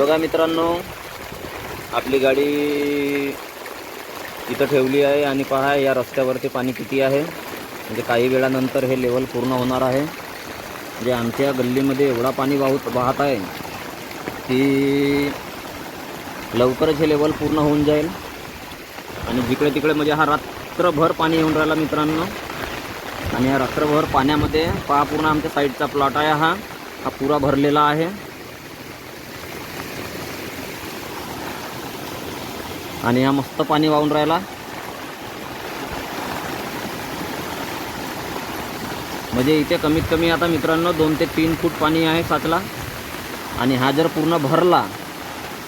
बघा मित्रांनो आपली गाडी इथं ठेवली आहे आणि पहा या रस्त्यावरती पाणी किती आहे. म्हणजे काही वेळानंतर हे लेवल पूर्ण होणार आहे. म्हणजे आमच्या गल्लीमध्ये एवढा पाणी वाहत वाहत आहे की लवकरच हे लेवल पूर्ण होऊन जाईल. आणि जिकडे तिकडे म्हणजे हा रात्रभर पाणी येऊन राहिला मित्रांनो. आणि या रात्रभर पाण्यामध्ये पहा पूर्ण आमच्या साईडचा प्लॉट आहे हा. हा पुरा भरलेला आहे. आणि हा मस्त पाणी वाहून राहिला. म्हणजे इथे कमीत कमी आता मित्रांनो दोन ते तीन फूट पाणी आहे साचला. आणि हा जर पूर्ण भरला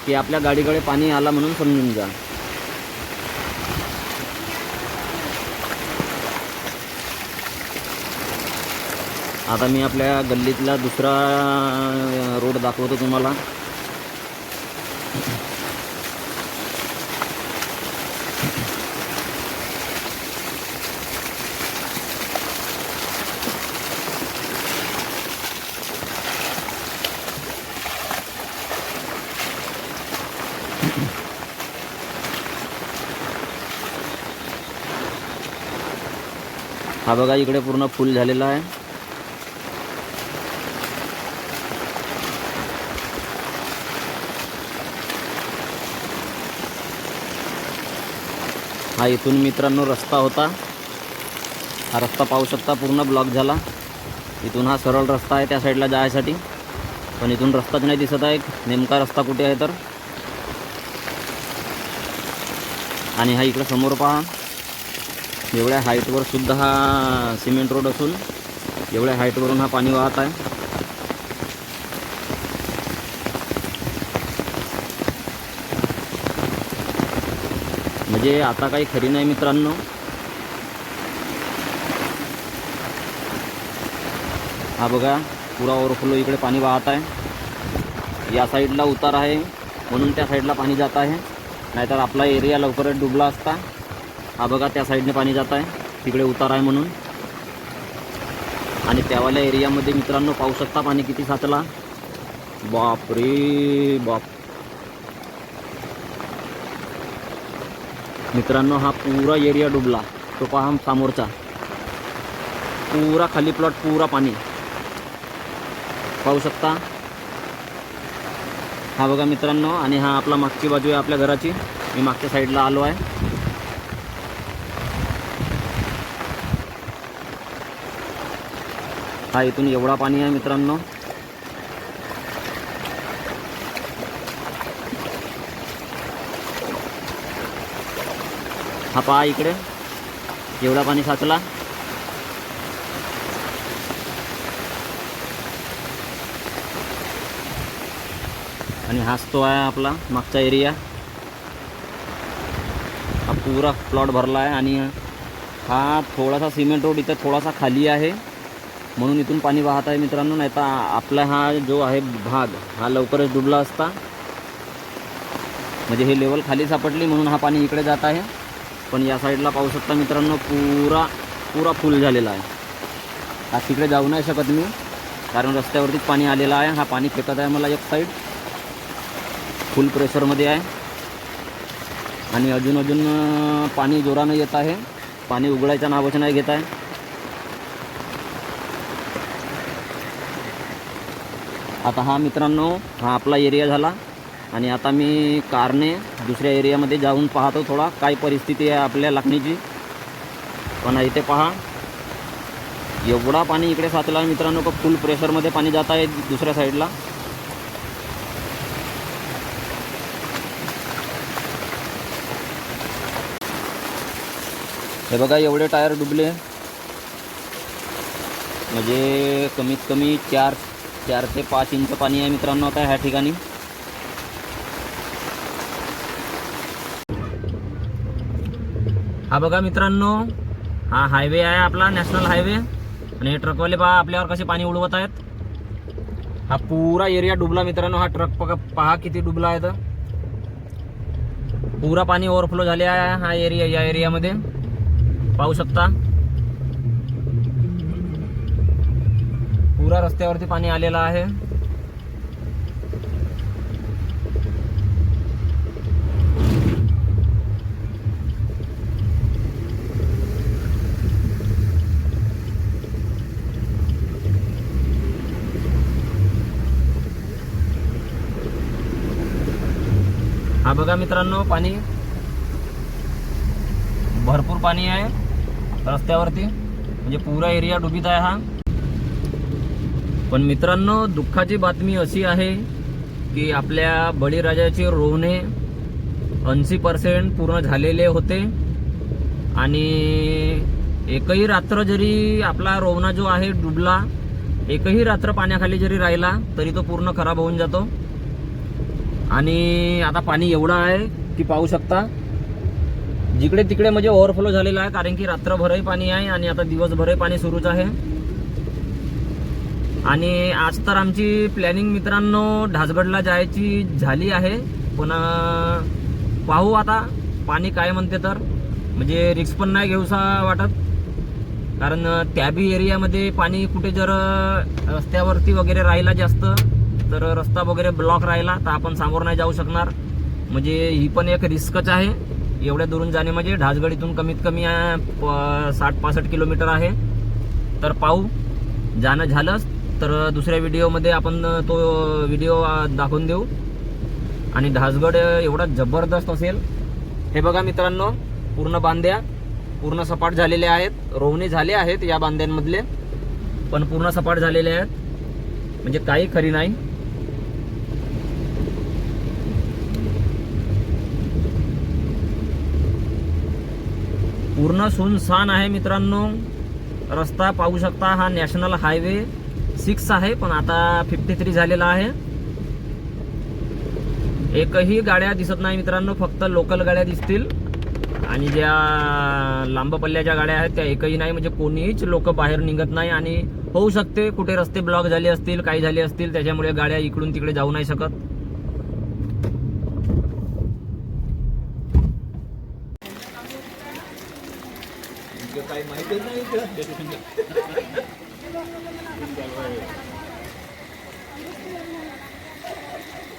की आपल्या गाडीकडे पाणी आला म्हणून समजून जा आता मी आपल्या गल्लीतला दुसरा रोड दाखवतो तुम्हाला. हा बघा इकडे पूर्ण फुल झालेला आहे. हा इथून मित्रांनो रस्ता होता. हा रस्ता पाहू शकता पूर्ण ब्लॉक झाला. इथून हा सरळ रस्ता आहे त्या साईडला जायसाठी. पण इथून रस्ताच नाही दिसत आहे. नेमका रस्ता कुठे आहे तर? आणि हा इकडं समोर पहा. एवढ्या हाईटवर सुद्धा हा सिमेंट रोड असून एवढ्या हाईटवरून हा पाणी वाहत आहे. म्हणजे आता काही खरी नाही मित्रांनो. हा बघा पुरा ओव्हरफ्लो इकडे पाणी वाहत आहे. या साईडला उतार आहे म्हणून त्या साईडला पाणी जात आहे. नाहीतर आपला एरिया लवकरच डुबला असता. हा बघा त्या साईडने पाणी जात आहे. तिकडे उतार आहे म्हणून. आणि त्यावाल्या एरियामध्ये मित्रांनो पाहू शकता पाणी किती साचला. बाप रे बाप. मित्रांनो हा पुरा एरिया डुबला. तो पहा समोरचा. पुरा खाली प्लॉट पुरा पाणी. पाहू शकता. हा बघा मित्रांनो आणि हा आपला मागची बाजू आहे आपल्या घराची. मी मागच्या साईडला आलो आहे. हा इथून एवढा पाणी आहे मित्रांनो. हा पहा इकडे एवढा पाणी साचला. आणि हाच तो आहे आपला मागचा एरिया. हा पुरा प्लॉट भरला आहे आणि हा थोडासा सिमेंट रोड इथं थोडासा खाली आहे. म्हणून इथून पाणी वाहत आहे मित्रांनो नाही तर आपला हा जो आहे भाग हा लवकरच डुबला असता. म्हणजे हे लेवल खाली सापडली म्हणून हा पाणी इकडे जात आहे. पण या साईडला पाहू शकता मित्रांनो पुरा पुरा फुल झालेला आहे. हा तिकडे जाऊ नाही शकत मी कारण रस्त्यावरतीच पाणी आलेलं आहे. हा पाणी फेकत आहे मला एक साईड फुल प्रेशरमध्ये आहे. आणि अजून अजून पाणी जोरानं येत आहे. पाणी उघडायच्या नावाचं नाही घेत आहे. आता हा मित्रांनो हा आपला एरिया झाला. आणि आता मी कारने दुसऱ्या एरियामध्ये जाऊन पाहतो थोडा काय परिस्थिती आहे आपल्या लाखणीची. पण इथे पहा. एवढा पाणी इकडे साचला मित्रांनो का फुल प्रेशरमध्ये पाणी जात आहे दुसऱ्या साईडला हे बघा एवढे टायर डुबले. म्हणजे कमीत कमी चार चार ते पाच इंच पाणी आहे मित्रांनो आता ह्या ठिकाणी. हा बघा मित्रांनो हा हायवे आहे आपला नॅशनल हायवे आणि हे ट्रकवाले पहा आपल्यावर कसे पाणी उडवत आहेत. हा पुरा एरिया डुबला मित्रांनो हा ट्रक पहा किती डुबला आहे तर पुरा पाणी ओव्हरफ्लो झाले आहे हा एरिया या एरियामध्ये पाहू शकता. पूरा रस्त्यावरती पाणी आलेलं आहे. हा बघा मित्रांनो भरपूर पानी है रस्त्या पूरा एरिया डुबीता है हाँ. पण मित्रांनो दुःखाची बातमी अशी आहे की आपल्या बळीराजाचे रोवणे ऐंशी पर्सेंट पूर्ण झालेले होते. आणि एकही रात्र जरी आपला रोवणा जो आहे डुबला एकही रात्र पाण्याखाली जरी राहिला तरी तो पूर्ण खराब होऊन जातो. आणि आता पाणी एवढं आहे की पाहू शकता जिकडे तिकडे म्हणजे ओव्हरफ्लो झालेला आहे कारण की रात्रभरही पाणी आहे आणि आता दिवसभरही पाणी सुरूच आहे. आणि आज तर आमची प्लॅनिंग मित्रांनो ढासगडला जायची झाली आहे. पण पाहू आता पाणी काय म्हणते तर. म्हणजे रिक्स पण नाही घेऊसा वाटत. कारण त्याबी त्या बी एरियामध्ये पाणी कुठे जर रस्त्यावरती वगैरे राहिला जास्त तर रस्ता वगैरे ब्लॉक राहिला तर आपण समोर नाही जाऊ शकणार. म्हणजे ही पण एक रिस्कच आहे. एवढ्या दुरून जाणे म्हणजे ढासगड इथून कमीत कमी प- साठ पासष्ट किलोमीटर आहे. तर पाहू. जाणं झालंच. तर दुसऱ्या व्हिडिओमध्ये आपण तो व्हिडिओ दाखवून देऊ. आणि ढासगड एवढा जबरदस्त असेल. हे बघा मित्रांनो पूर्ण बांध्या पूर्ण सपाट झालेले आहेत. रोवणे झाले आहेत या बांध्यांमधले पण पूर्ण सपाट झालेले आहेत. म्हणजे काही खरी नाही. पूर्ण सुनसान आहे मित्रांनो. रस्ता पाहू शकता हा नॅशनल हायवे. सिक्स आहे पण आता फिफ्टी थ्री झालेला आहे. एकही गाड्या दिसत नाही मित्रांनो फक्त लोकल गाड्या दिसतील. आणि ज्या लांब पल्ल्याच्या गाड्या आहेत त्या एकही नाही. म्हणजे कोणीच लोक बाहेर निघत नाही आणि होऊ शकते कुठे रस्ते ब्लॉक झाले असतील काही झाले असतील त्याच्यामुळे गाड्या इकडून तिकडे जाऊ नाही शकत. हम्म.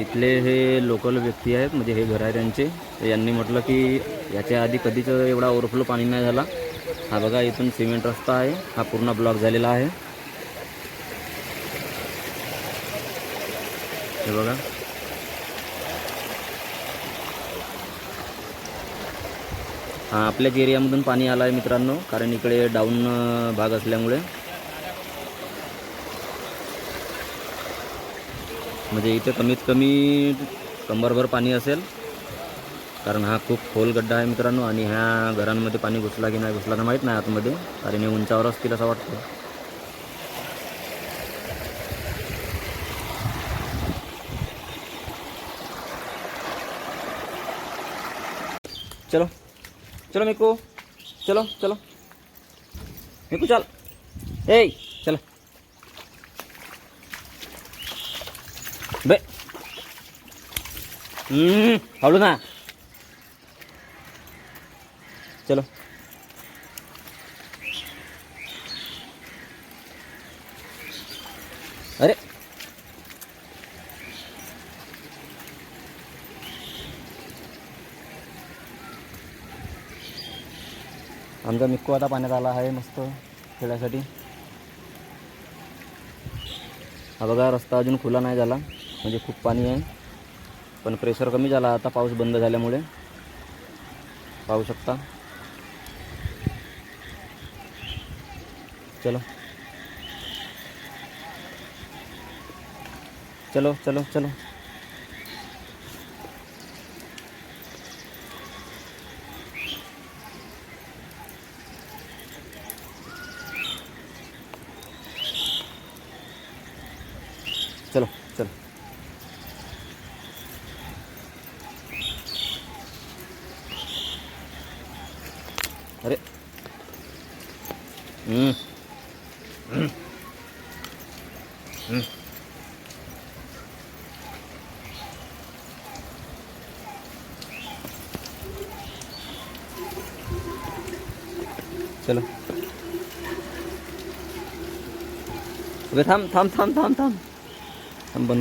इथले हे लोकल व्यक्ती आहेत म्हणजे हे घर आहे त्यांचे. यांनी म्हटलं की याच्या आधी कधीच एवढा ओव्हरफ्लो पाणी नाही झाला. हा बघा इथून सिमेंट रस्ता आहे. हा पूर्ण ब्लॉक झालेला आहे. हे बघा. हा आपल्याच एरियामधून पाणी आलं आहे मित्रांनो कारण इकडे डाऊन भाग असल्यामुळे. म्हणजे इथे कमीत कमी कंबरभर पाणी असेल. कारण हा खूप खोल गड्डा आहे मित्रांनो आणि ह्या घरांमध्ये पाणी घुसला की नाही घुसला तर माहीत नाही आतमध्ये. कारण हे उंचावर असतील असं वाटतं चलो. चलो मिकू. चलो चलो. मिकू चल. ए! हळू ना? चलो. अरे. आमचा मिक्कू आता पाण्यात आला आहे मस्त खेळायसाठी हा बघा रस्ता अजून खुला नाही झाला. म्हणजे खूप पाणी आहे. पण प्रेशर कमी झाला. आता पाऊस बंद झाल्यामुळे. पाहू शकता. चलो. चलो चलो चलो. हम्म. हम्म. चलो अबे थांब थांब थांब थांब थांब थांब बंद